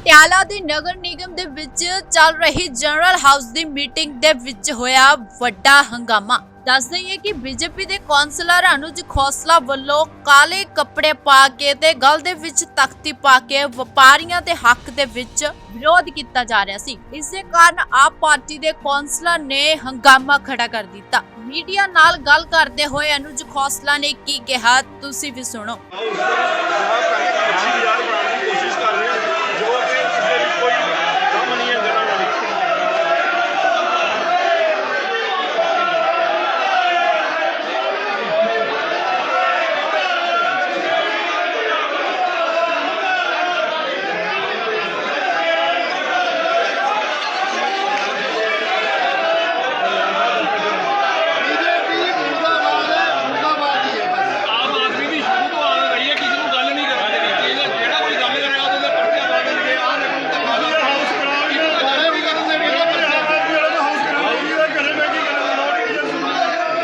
ਪਟਿਆਲਾ ਦੇ ਨਗਰ ਨਿਗਮ ਦੇ ਵਿੱਚ ਚੱਲ ਰਹੀ ਜਨਰਲ ਹਾਊਸ ਦੀ ਮੀਟਿੰਗ ਦੇ ਵਿੱਚ ਹੋਇਆ ਵੱਡਾ ਹੰਗਾਮਾ। ਦੱਸ ਦਈਏ ਕਿ ਬੀਜੇਪੀ ਦੇ ਕੌਂਸਲਰ ਅਨੁਜ ਖੋਸਲਾ ਵੱਲੋਂ ਕਾਲੇ ਕੱਪੜੇ ਪਾ ਕੇ ਤੇ ਗਲ ਦੇ ਵਿੱਚ ਤਖਤੀ ਪਾ ਕੇ ਵਪਾਰੀਆਂ ਦੇ ਹੱਕ ਦੇ ਵਿੱਚ ਵਿਰੋਧ ਕੀਤਾ ਜਾ ਰਿਹਾ ਸੀ। ਇਸ ਦੇ ਕਾਰਨ ਆਪ ਪਾਰਟੀ ਦੇ ਕੌਂਸਲਰ ਨੇ ਹੰਗਾਮਾ ਖੜਾ ਕਰ ਦਿੱਤਾ। ਮੀਡੀਆ ਨਾਲ ਗੱਲ ਕਰਦੇ ਹੋਏ ਅਨੁਜ ਖੋਸਲਾ ਨੇ ਕੀ ਕਿਹਾ, ਤੁਸੀਂ ਵੀ ਸੁਣੋ ਅੱਛੀ ਬਾਜ਼ਾਰ ਬਣਾਉਣ ਦੀ ਕੋਸ਼ਿਸ਼ ਕਰ ਰਹੇ ਹਾਂ ਜੋ ਕਿ ਕਿਸੇ ਲਈ ਕੋਈ ਕੰਮ ਨਹੀਂ ਹੈ ਜਨਾਂ ਵਾਲੀ ਬੀਜੇਪੀ ਮੁਰਦਾਬਾਦ ਹੈ ਮੁਰਦਾਬਾਦ ਹੀ ਹੈ ਬਸ ਆਮ ਆਦਮੀ ਦੀ ਸ਼ੁਰੂ ਤੋਂ ਆ ਰਹੀ ਹੈ ਕਿਸੇ ਨੂੰ ਗੱਲ ਨਹੀਂ ਕਰਨ ਦੇਣੀ ਇਹਦਾ ਜਿਹੜਾ ਕੋਈ ਗੱਲ ਕਰੇਗਾ ਉਹਦੇ ਪਰਚਾ ਪਾ ਦੇਣਗੇ ਆਹ ਦੇਖੋ ਇਹ ਹਾਊਸ ਕਰਾਉਣਗੇ ਸਾਰੇ ਵੀ ਕਰਨ ਦੇਣਗੇ ਜਿਹੜਾ ਹਾਊਸ ਕਰਾਉਣਗੇ ਇਹਦਾ ਘਰੇ ਬੈ ਕੇ ਕਰਨ ਲਾਉਣਗੇ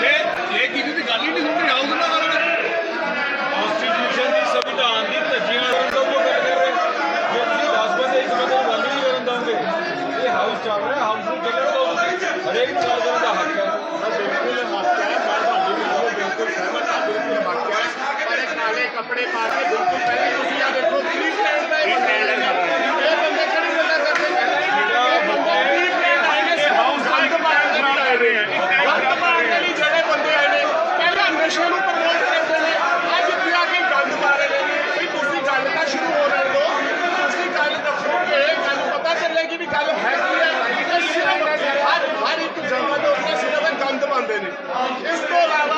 ਜੇ ਜੇ ਕਿਸੇ ਦੀ ਗੱਲ ਹੀ ਨਹੀਂ ਸੁਣ ਰਹੀ ਆਉਂ ਨਾ ਕਰਾਂਗੇ ਕਨਸਟੀਟਿਊਸ਼ਨ ਦੀ ਸੰਵਿਧਾਨ ਦੀ ਧੱਜੀਆਂ ਉਡਾਉਣ ਤੋਂ ਜੋ ਗੱਲ ਕਰ ਰਹੇ ਜੇ ਤੁਸੀਂ 10 ਬੰਦੇ ਇੱਕ ਬੰਦੇ ਨੂੰ ਗੱਲ ਹੀ ਨਹੀਂ ਕਰਨ ਦੋਗੇ ਇਹ ਹਾਊਸ ਚੱਲ ਰਿਹਾ ਹਾਊਸ ਨੂੰ ਚੱਲਣ ਦਿਓ ਤੁਸੀਂ ਹਰੇਕ ਚਾਰ ਦਿਨ ਦਾ ਹੱਕ ਹੈ ਬਿਲਕੁਲ ਹੱਕ ਹੈ ਮੈਂ ਤੁਹਾਡੀ ਨਾਲ ਬਿਲਕੁਲ ਸਹਿਮਤ ਹਾਂ ਬਿਲਕੁਲ ਹੱਕ ਹੈ ਪਰ ਆਪਣੇ ਕਾਲੇ ਬਿਲਕੁਲ ਪਹਿਲੇ ਤੁਸੀਂ ਆ ਦੇਖੋ ਫ੍ਰੀ ਪਲੇਟ ਦਾ ਇਹ ਬੰਦੇ ਇਹ ਬੰਦੇ ਕਿਹੜੀ ਗੱਲਾਂ ਕਰਦੇ ਨੇ ਇਹ ਹਾਊਸ ਬੰਦ ਮਾਰਨ ਦੇ ਲਈ ਆਏ ਨੇ ਬੰਦ ਮਾਰਨ ਦੇ ਲਈ ਜਿਹੜੇ ਬੰਦੇ ਆਏ ਨੇ ਪਹਿਲਾਂ ਨਸ਼ੇ ਨੂੰ ਪ੍ਰਮੋਟ ਕਰਦੇ ਨੇ ਅੱਜ ਇੱਥੇ ਆ ਕੇ ਗੰਦ ਪਾ ਰਹੇ ਨੇ ਵੀ ਤੁਸੀਂ ਗੱਲ ਤਾਂ ਸ਼ੁਰੂ ਹੋ ਰਹੇ ਹੋ ਤੁਸੀਂ ਗੱਲ ਦੱਸੋਗੇ ਗੱਲ ਪਤਾ ਚੱਲੇਗੀ ਵੀ ਗੱਲ ਹੈ ਕੀ ਹੈ ਇਹ ਸਿਰਫ ਹਰ ਹਰ ਇੱਕ ਜਗ੍ਹਾ ਦੇ ਉੱਤੇ ਸਿਰਫ ਇਹ ਗੰਦ ਪਾਉਂਦੇ ਨੇ ਇਸ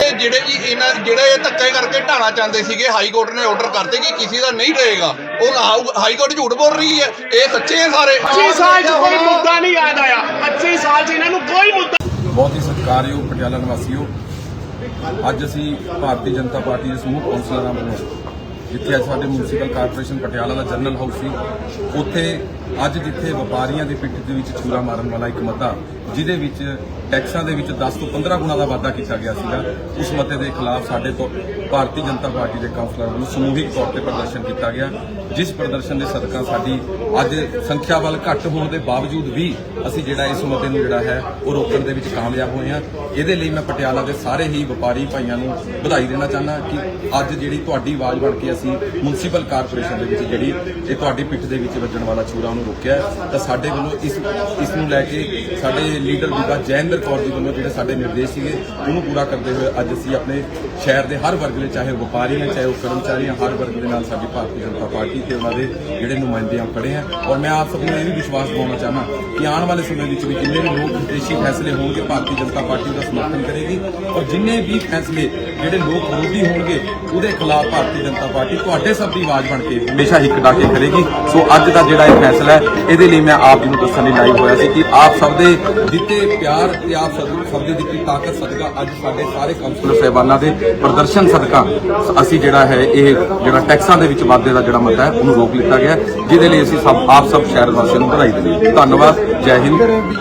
ਇਹ ਜਿਹੜੇ ਜੀ ਇਹਨਾਂ ਜਿਹੜੇ ਇਹ ਧੱਕੇ ਕਰਕੇ ਢਾਣਾ ਚਾਹੁੰਦੇ ਸੀਗੇ ਹਾਈ ਕੋਰਟ ਨੇ ਆਰਡਰ ਕਰਤੇ ਕਿ ਕਿਸੇ ਦਾ ਨਹੀਂ ਰਹੇਗਾ। ਉਹ ਹਾਈ ਕੋਰਟ ਝੂਠ ਬੋਲ ਰਹੀ ਹੈ। ਇਹ ਸੱਚੇ ਹੈ ਸਾਰੇ। 25 ਸਾਲ 'ਚ ਕੋਈ ਮੁੱਦਾ ਨਹੀਂ ਯਾਦ ਆਇਆ। 25 ਸਾਲ 'ਚ ਇਹਨਾਂ ਨੂੰ ਕੋਈ ਮੁੱਦਾ ਬਹੁਤ ਹੀ ਸਤਿਕਾਰਯੋਗ ਪਟਿਆਲਾ ਨਿਵਾਸੀਓ ਅੱਜ ਅਸੀਂ ਭਾਰਤੀ ਜਨਤਾ ਪਾਰਟੀ ਦੇ ਸਮੂਹ ਕੌਂਸਲਰਾਂ ਵੱਲੋਂ ਜਿੱਥੇ ਅੱਜ ਸਾਡੇ ਮਿਊਨਿਸਪਲ ਕਾਰਪੋਰੇਸ਼ਨ ਪਟਿਆਲਾ ਦਾ ਜਨਰਲ ਹਾਊਸ ਸੀ, ਉੱਥੇ ਅੱਜ ਜਿੱਥੇ ਵਪਾਰੀਆਂ ਦੀ ਪਿੱਠ ਦੇ ਵਿੱਚ ਛੁਰਾ ਮਾਰਨ ਵਾਲਾ ਇੱਕ ਮਤਾ ਜਿਹਦੇ ਵਿੱਚ ਟੈਕਸਾਂ ਦੇ ਵਿੱਚ 10 ਤੋਂ 15 ਗੁਣਾ ਦਾ ਵਾਧਾ ਕੀਤਾ ਗਿਆ ਸੀਗਾ, ਉਸ ਮਤੇ ਦੇ ਖਿਲਾਫ ਸਾਡੇ ਤੋਂ ਭਾਰਤੀ ਜਨਤਾ ਪਾਰਟੀ ਦੇ ਕਾਉਂਸਲਰਾਂ ਵੱਲੋਂ ਸਮੂਹਿਕ ਤੌਰ ਤੇ ਪ੍ਰਦਰਸ਼ਨ ਕੀਤਾ ਗਿਆ, ਜਿਸ ਪ੍ਰਦਰਸ਼ਨ ਦੇ ਸਦਕਾ ਸਾਡੀ ਅੱਜ ਸੰਖਿਆ ਵੱਲ ਘੱਟ ਹੋਣ ਦੇ ਬਾਵਜੂਦ ਵੀ ਅਸੀਂ ਜਿਹੜਾ ਇਸ ਮਤੇ ਨੂੰ ਜਿਹੜਾ ਹੈ, ਉਹ ਰੋਕਣ ਦੇ ਵਿੱਚ ਕਾਮਯਾਬ ਹੋਏ ਹਾਂ। ਇਹਦੇ ਲਈ ਮੈਂ ਪਟਿਆਲਾ ਦੇ ਸਾਰੇ ਹੀ ਵਪਾਰੀ ਭਾਈਆਂ ਨੂੰ ਵਧਾਈ ਦੇਣਾ ਚਾਹੁੰਦਾ ਕਿ ਅੱਜ ਜਿਹੜੀ ਤੁਹਾਡੀ ਆਵਾਜ਼ ਬਣ ਕੇ ਅਸੀਂ ਮਿਊਨਿਸਪਲ ਕਾਰਪੋਰੇਸ਼ਨ ਦੇ ਵਿੱਚ ਜਿਹੜੀ ਇਹ ਤੁਹਾਡੀ ਪਿੱਠ ਦੇ ਵਿੱਚ ਵੱਜਣ ਵਾਲਾ ਛੁਰਾ ਉਹਨੂੰ ਰੋਕਿਆ ਤਾਂ ਸਾਡੇ ਵੱਲੋਂ ਇਸ ਇਸ ਨੂੰ ਲੈ ਕੇ ਸਾਡੇ ਲੀਡਰ ਬੀਬਾ ਜੈਨਦਰ ਕੌਰ ਜੀ ਵੱਲੋਂ ਜਿਹੜੇ ਸਾਡੇ ਨਿਰਦੇਸ਼ ਸੀਗੇ, ਉਹਨੂੰ ਪੂਰਾ ਕਰਦੇ ਹੋਏ ਅੱਜ ਅਸੀਂ ਆਪਣੇ ਸ਼ਹਿਰ ਦੇ ਹਰ ਵਰਗ ਦੇ, ਚਾਹੇ ਉਹ ਵਪਾਰੀ ਨੇ, ਚਾਹੇ ਉਹ ਕਰਮਚਾਰੀ ਨੇ, ਹਰ ਵਰਗ ਦੇ ਨਾਲ ਸਾਡੀ ਭਾਰਤੀ ਜਨਤਾ ਪਾਰਟੀ ਤੇ ਉਹਨਾਂ ਦੇ ਜਿਹੜੇ ਨੁਮਾਇੰਦੇ ਆ ਖੜੇ ਆ। ਔਰ ਮੈਂ ਆਪ ਸਭ ਨੂੰ ਇਹ ਵੀ ਵਿਸ਼ਵਾਸ ਦਿਵਾਉਣਾ ਚਾਹਨਾ ਕਿ ਆਉਣ ਵਾਲੇ ਸਮੇਂ ਵਿੱਚ ਵੀ ਜਿੰਨੇ ਵੀ ਲੋਕ ਵਿਦੇਸ਼ੀ ਫੈਸਲੇ ਹੋਣਗੇ, ਭਾਰਤੀ ਜਨਤਾ ਪਾਰਟੀ ਦਾ ਸਮਰਥਨ ਕਰੇਗੀ। ਔਰ ਜਿੰਨੇ ਵੀ ਫੈਸਲੇ ਜਿਹੜੇ ਲੋਕ ਵਿਰੋਧੀ ਹੋਣਗੇ, ਉਹਦੇ ਖਿਲਾਫ ਭਾਰਤੀ ਜਨਤਾ ਪਾਰਟੀ ਤੁਹਾਡੇ ਸਭ ਦੀ ਆਵਾਜ਼ ਬਣ ਕੇ ਹਮੇਸ਼ਾ ਇੱਕ ਡਾ ਕੇ ਕਰੇਗੀ। ਸੋ ਅੱਜ ਦਾ ਜਿਹੜਾ ਇਹ ਫੈਸਲਾ ਹੈ, ਇਹਦੇ ਲਈ ਮੈਂ ਆਪ ਜੀ ਨੂੰ ਦੱਸਣ ਲਈ ਲਾਈਵ ਹੋਇਆ ਸੀ ਕਿ ਆਪ ਸਭ ਦੇ ਦਿੱਤੇ ਪਿਆਰ ਤੇ ਆਪ ਸਭ ਦੇ ਦਿੱਤੀ ਤਾਕਤ ਸਦਕਾ ਅੱਜ ਸਾਡੇ ਸਾਰੇ ਕਾਉਂਸਲਰ ਸਹਿਬਾਨਾਂ ਦੇ ਪ੍ਰਦਰਸ਼ਨ ਸਦਕਾ ਅਸੀਂ ਜਿਹੜਾ ਹੈ, ਇਹ ਜਿਹੜਾ ਟੈਕਸਾਂ ਦੇ ਵਿੱਚ ਵਾਧੇ ਦਾ ਜਿਹੜਾ ਮਤਾ ਹੈ, ਉਹਨੂੰ ਰੋਕ ਲਿੱਤਾ ਗਿਆ ਜਿਹਦੇ ਲਈ ਅਸੀਂ ਸਭ ਆਪ ਸਭ ਸ਼ਹਿਰ ਵਾਸੀਆਂ ਨੂੰ ਵਧਾਈ ਦਿੰਦੇ ਹਾਂ। ਧੰਨਵਾਦ। ਜੈ ਹਿੰਦ।